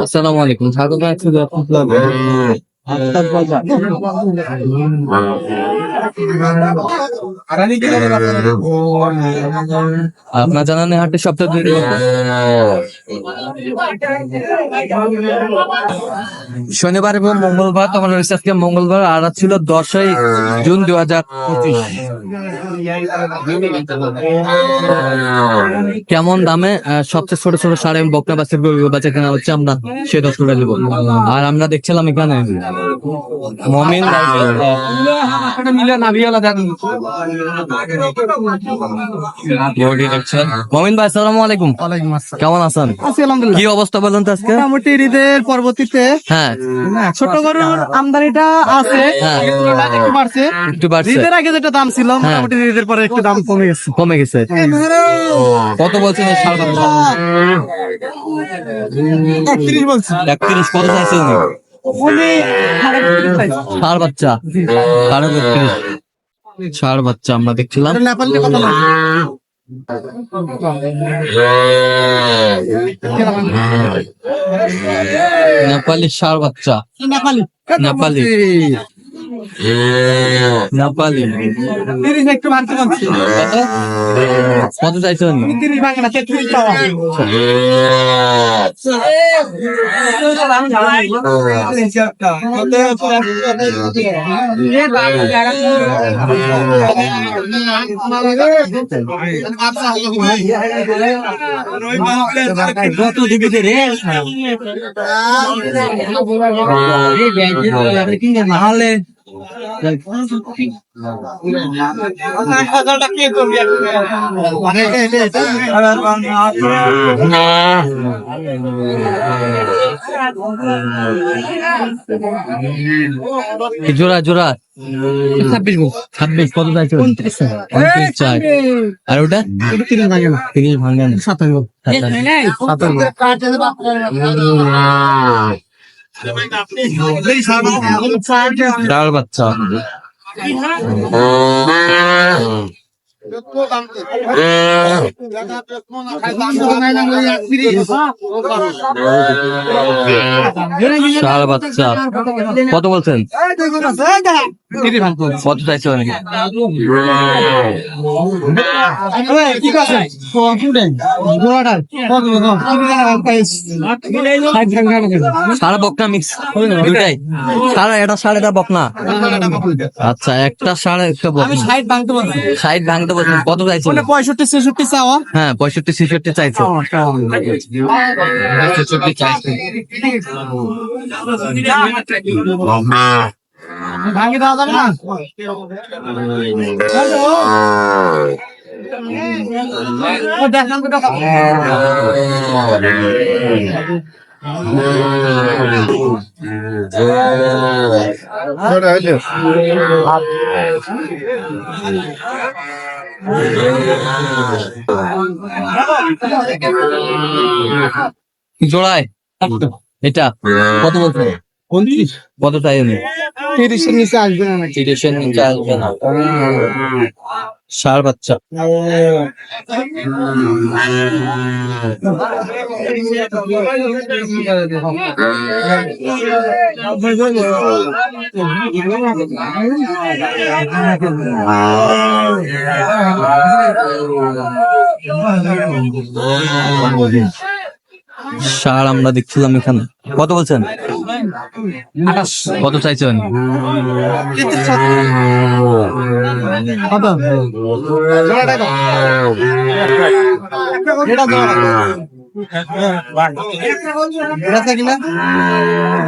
আসসালামু আলাইকুম স্বাগত আছি আপনার জানানে হাটে সপ্তাহ দুই শনিবার এবং মঙ্গলবার, তোমার রয়েছে আজকে মঙ্গলবার, আর ছিল দশই জুন দুই হাজার কেমন দামে সবচেয়ে ছোট ছোট সার এবং বকনা গরু বাচ্চা কেনা হচ্ছে আমরা, সে দশ করে আর আমরা দেখছিলাম এখানে মমিন মমিন ভাই আসসালামু আলাইকুম। কেমন আছেন? কি অবস্থা বলেন তো আজকে? মোটামুটি ঈদের পরবর্তীতে হ্যাঁ। ছোট গরুর আমদানিটা আছে হ্যাঁ। একটু বাড়ছে। একটু বাড়ছে। ঈদের আগে যেটা দাম ছিল মোটামুটি ঈদের পরে একটু দাম কমে গেছে। কমে গেছে। কত বলছেন? একত্রিশ বলছি। একত্রিশ কত ষাঁড় বাচ্চা। সাড়ে বত্রিশ ষাঁড় বাচ্চা আমরা দেখছিলাম। নেপালি ষাঁড় বাচ্চা। নেপালি। নেপালি। নেপালি তিরিশ একটু ভাঙতে পারছি কত? কত চাইছে উনি তিরিশ ভাঙে না তেত্রিশ পাওয়া কি জোড়া জোড়া। ছাব্বিশ ছাব্বিশ কত চাইছে উনত্রিশ। চাই। আর ওটা? তিরিশ ভাঙে না। তিরিশ ভাঙে না। সাতাশ সাতাশ। ষাঁড় বাচ্চা ষাঁড় বাচ্চা। কত বলছেন? কত চাইছে অনেকে? সারা বকনা মিক্স দুটাই সারা এটা সাড়ে এটা বকনা। আচ্ছা একটা সাড়ে একটা বকনা। ষাট ভাঙতে ভাঙতে বলছেন কত চাইছে মানে পঁয়ষট্টি ছেষট্টি চাওয়া। হ্যাঁ পঁয়ষট্টি ছেষট্টি চাইছে। ছেষট্টি চাইছে ভাঙে দেওয়া যাবে না? জোড়ায়? এটা? কত বলছেন? কত চাই উনি? তিরিশের নিচে আসবে না তিরিশের নিচে আসবে না। ষাড় বাচ্চা। ষাড় আমরা দেখছিলাম এখানে। কত বলছেন? কত চাইছেন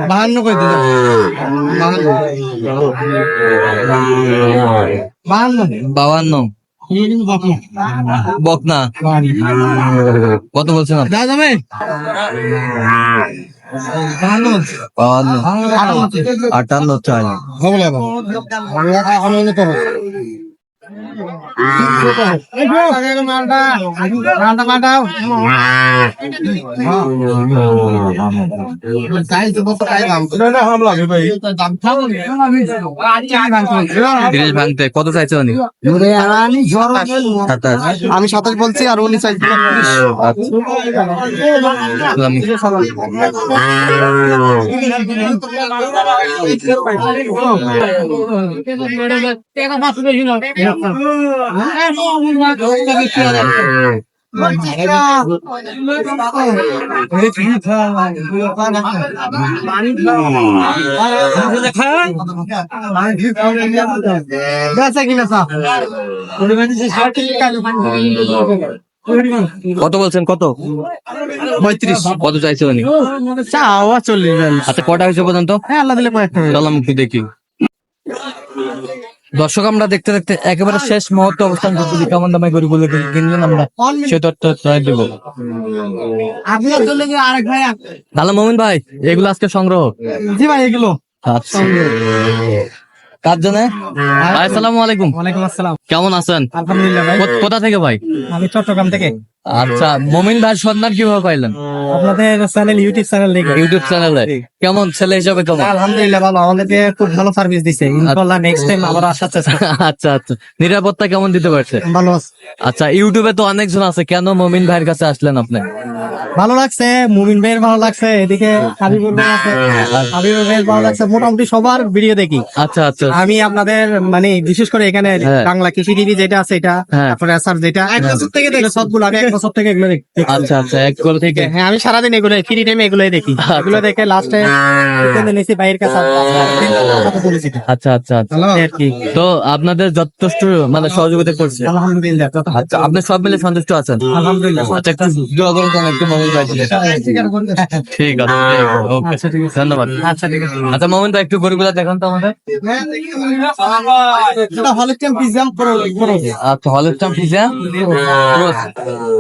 বাহান্ন করে দিল বাহান্ন বাহান্ন। বকনা কত বলছেন আপনি? আটান্ন চাই ভাঙতে কত চাইছে উনি? আমি সাতাশ বলছি আর উনি চাইছি আমি চা কত বলছেন? কত? পঁয়ত্রিশ। কত চাইছে উনি? চা আওয়া চল্লিশ আচ্ছা কটা হয়েছে পর্যন্ত হ্যাঁ আল্লাহ দিলে কয়েকটা দেখি। দর্শক আমরা দেখতে দেখতে একেবারে শেষ মুহূর্তে অবস্থান করছি কেমন দামে গরিবগুলো কিনলেন আমরা। সে তথ্য দেব। তাহলে মোমিন ভাই এগুলো আজকে সংগ্রহ। জি ভাই এগুলো। আচ্ছা। কার জন্য? আসসালামু আলাইকুম। ওয়ালাইকুম আসসালাম। কেমন আছেন? আলহামদুলিল্লাহ ভাই। কোথা থেকে ভাই? আমি চট্টগ্রাম থেকে। আচ্ছা মোমিন ভাই সন্ধান কীভাবে পাইলেন? আপনাদের চ্যানেল ইউটিউব চ্যানেল দেখে। ইউটিউব চ্যানেলে কেমন ছেলে হিসাবে কেমন? আলহামদুলিল্লাহ ভালো। আমাদেরকে খুব ভালো সার্ভিস দিছে। ইনশাআল্লাহ নেক্সট টাইম আবার আসার চেষ্টা আচ্ছা আচ্ছা। নিরাপত্তা কেমন দিতে পারছে? ভালো আছে। আচ্ছা ইউটিউবে তো অনেকজন আছে। কেন মমিন ভাইয়ের কাছে আসলেন আপনি? ভালো লাগছে। মুমিন ভাইয়ের ভালো লাগছে। এদিকে হাবিবুর ভাই আছে। হাবিবুর ভাইয়ের ভালো লাগছে। মোটামুটি সবার ভিডিও দেখি। আচ্ছা আচ্ছা। আমি আপনাদের মানে বিশেষ করে এখানে হ্যাঁ। বাংলা কৃষি টিভি যেটা আছে এটা হ্যাঁ। তারপরে আসার যেটা দেখি সবগুলো। আমি বছর থেকে এগুলো দেখি আচ্ছা আচ্ছা এক থেকে। হ্যাঁ আমি সারাদিন এগুলো ফ্রি টাইমে এগুলোই দেখি। এগুলো দেখে লাস্টে নিয়েছি বাইরের কাছে আচ্ছা আচ্ছা আচ্ছা। তো আপনাদের যথেষ্ট মানে সহযোগিতা করছে। আলহামদুলিল্লাহ আচ্ছা আপনি সব মিলে সন্তুষ্ট আছেন? আলহামদুলিল্লাহ আচ্ছা দিলে। ঠিক আছে আচ্ছা ঠিক আছে। ধন্যবাদ। আচ্ছা ঠিক আছে। আচ্ছা মোমিন ভাই একটু গরিবগুলা দেখান তো আমাদের। এটা হলে কেমন পিজাম করো করো আচ্ছা হলের চাম পিজা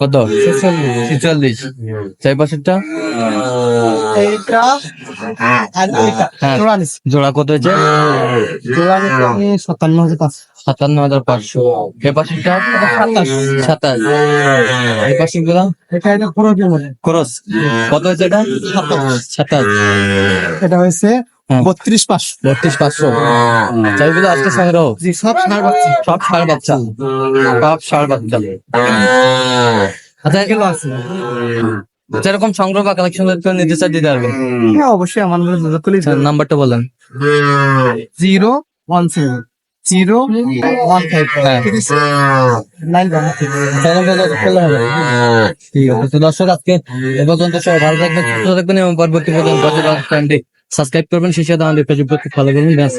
কত ছিচল্লিশ। জোড়া কত হয়েছে সাতান্ন হাজার পাঁচশো সাতান্ন হাজার পাঁচশো এ সাতাশ সাতাশ এই মনে খরচ কত হয়েছে এটা সাতাশ এটা হয়েছে হ্যাঁ। বত্রিশ পাঁচশো। বত্রিশ পাঁচশো। চাইগুলো আজকে সংগ্রহ সব সার পাচ্ছি সব ষাড় বাচ্চা। সব ষাড় বাচ্চা। আচ্ছা এগুলো আছে। যেরকম সংগ্রহ বা কালেকশন নিতে চাই দিতে পারবেন। হ্যাঁ অবশ্যই আমার যোগাযোগ আচ্ছা, নাম্বারটা বলেন। Zero one seven. Zero one five হ্যাঁ। নাইন ঠিক আছে দর্শক আজকে এ পর্যন্ত সবাই ভালো থাকবেন সুস্থ থাকবেন এবং পরবর্তী পর্যন্ত সাবস্ক্রাইব করবেন সেই সাথে আমাদের ফেসবুক ফলো করবেন ব্যাস।